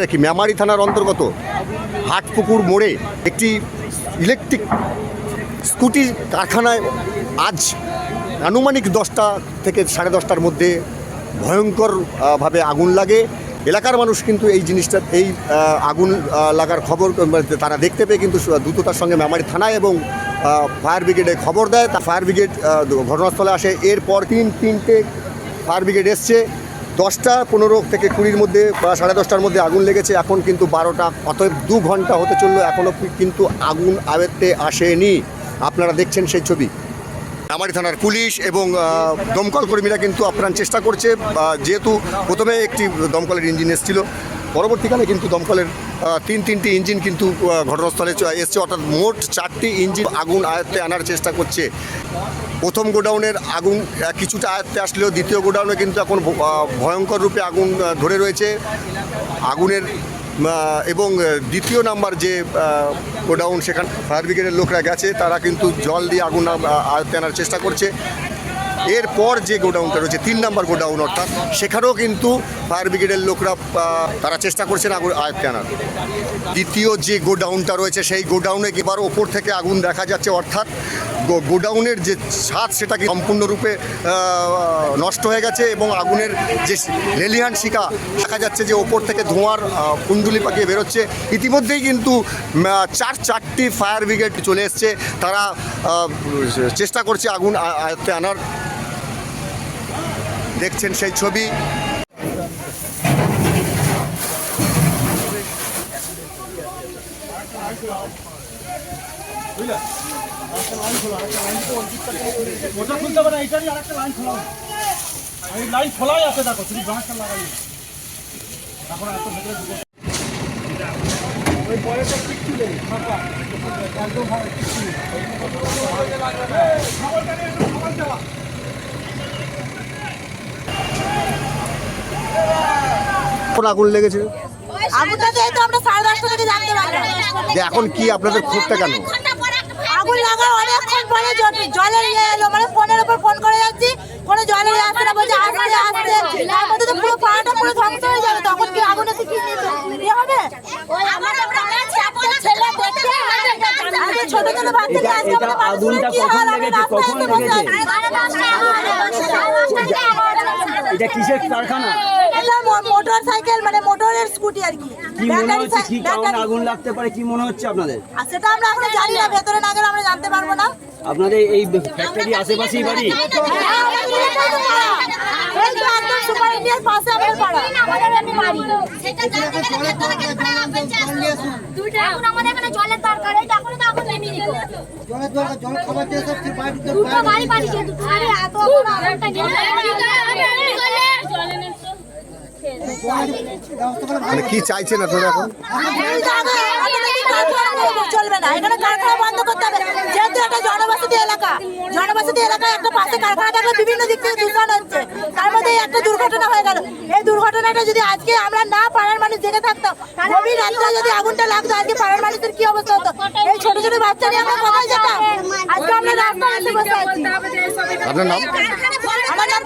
রাখি, মেমারি থানার অন্তর্গত হাটপুকুর মোড়ে একটি ইলেকট্রিক স্কুটি কারখানায় আজ আনুমানিক দশটা থেকে সাড়ে দশটার মধ্যে ভয়ঙ্করভাবে আগুন লাগে। এলাকার মানুষ কিন্তু এই জিনিসটা, এই আগুন লাগার খবর তারা দেখতে পেয়ে কিন্তু দ্রুততার সঙ্গে মেমারি থানায় এবং ফায়ার ব্রিগেডে খবর দেয়। তা ফায়ার ব্রিগেড ঘটনাস্থলে আসে। এরপর তিন, তিনটে ফায়ার ব্রিগেড এসছে। দশটা পনেরো থেকে কুড়ির মধ্যে বা সাড়ে দশটার মধ্যে আগুন লেগেছে। এখন কিন্তু বারোটা, অতএব দু ঘণ্টা হতে চলল এখনও কিন্তু আগুন আবেত্তে আসেনি। আপনারা দেখছেন সেই ছবি। আমারি থানার পুলিশ এবং দমকল কর্মীরা কিন্তু আপ্রাণ চেষ্টা করছে। যেহেতু প্রথমে একটি দমকলের ইঞ্জিন এসেছিল, পরবর্তীকালে কিন্তু দমকলের তিন তিনটি ইঞ্জিন কিন্তু ঘটনাস্থলে এসছে। অর্থাৎ মোট চারটি ইঞ্জিন আগুন আয়ত্তে আনার চেষ্টা করছে। প্রথম গোডাউনের আগুন কিছুটা আয়ত্তে আসলেও দ্বিতীয় গোডাউনে কিন্তু এখন ভয়ঙ্কর রূপে আগুন ধরে রয়েছে। আগুনের এবং দ্বিতীয় নাম্বার যে গোডাউন সেখানে ফায়ার ব্রিগেডের লোকরা গেছে, তারা কিন্তু জল দিয়ে আগুন আয়ত্তে আনার চেষ্টা করছে। এরপর যে গোডাউনটা রয়েছে, তিন নম্বর গোডাউন অর্থাৎ, সেখানেও কিন্তু ফায়ার ব্রিগেডের লোকরা তারা চেষ্টা করছেন আগুন আয়ত্তে আনার। দ্বিতীয় যে গোডাউনটা রয়েছে, সেই গোডাউনে এবার ওপর থেকে আগুন দেখা যাচ্ছে, অর্থাৎ গোডাউনের যে ছাদ সেটা কি সম্পূর্ণরূপে নষ্ট হয়ে গেছে এবং আগুনের যে লেলিহান শিকা দেখা যাচ্ছে যে ওপর থেকে ধোঁয়ার কুণ্ডুলি পাকিয়ে বেরোচ্ছে। ইতিমধ্যেই কিন্তু চার চারটি ফায়ার ব্রিগেড চলে এসছে। তারা চেষ্টা করছে আগুন আয়ত্তে আনার। দেখছেন সেই ছবি। ওটা খুলতে হবে না আরেকটা লাইন খোলা এই লাইন খোলাই আছে দেখো তুমি বাঁশটা লাগাই। এত ভেতরে ঢুকো ওই কিচ্ছু নেই একদম কিচ্ছু নেই। কোন আগুন লেগেছে এখন কি আপনাদের ক্ষোভটা কেন? আগুন লাগার অনেকক্ষণ পরে জ- জলের ইয়ে এলো মানে ফোনের উপর ফোন করে যাচ্ছি কোনো জলের ইয়ে আসছে না বলছে আসছে আসছে তার মধ্যে তো পুরো পাড়াটা পুরো ধ্বংস হয়ে যাবে তখন কি আগুন এসে কি ইয়ে হবে ছোট ছোট বাচ্চাকে আজকে আমাদের মানুষগুলো কি হাল হবে রাস্তায় এসে বসে আছে। এটা কিসের কারখানা এটা মোটর সাইকেল মানে মোটরের স্কুটি আর কি কি মনে হচ্ছে? কি কারণে আগুন লাগতে পারে? কি মনে হচ্ছে আপনাদের? সেটা আমরা এখনও জানি না ভেতরে না গেলে আমরা জানতে পারব না। আপনাদের এই ফ্যাক্টরি আশেপাশেই বাড়ি? জলের দরকার এই এখন তো আগুন নেমে গেল জলের দরকার জল খাবার দিয়ে সব এত বড় আগুনটা গেল ব্যবস্থা করে মানে কি চাইছেন আপনারা এখন? চলবে না। এখানে কারখানা বন্ধ করতে হবে। যেহেতু এটা জনবসতি এলাকা জনবসতি এলাকায় একটা পাশে কারখানা থাকলে বিভিন্ন দিক থেকে দূষণ হচ্ছে। তার মধ্যে একটা দুর্ঘটনা হয়ে গেল। এই দুর্ঘটনাটা যদি আজকে আমরা না পাড়ার মানুষ জেগে থাকতাম গভীর রাত্রে যদি আগুনটা লাগতো আজকে পাড়ার মানুষের কি অবস্থা হতো? এই ছোট ছোট বাচ্চা নিয়ে আমরা কোথায় যেতাম? আজকে আমরা রাস্তায় এসে বসে আছি। আপনার নাম? আমার নাম।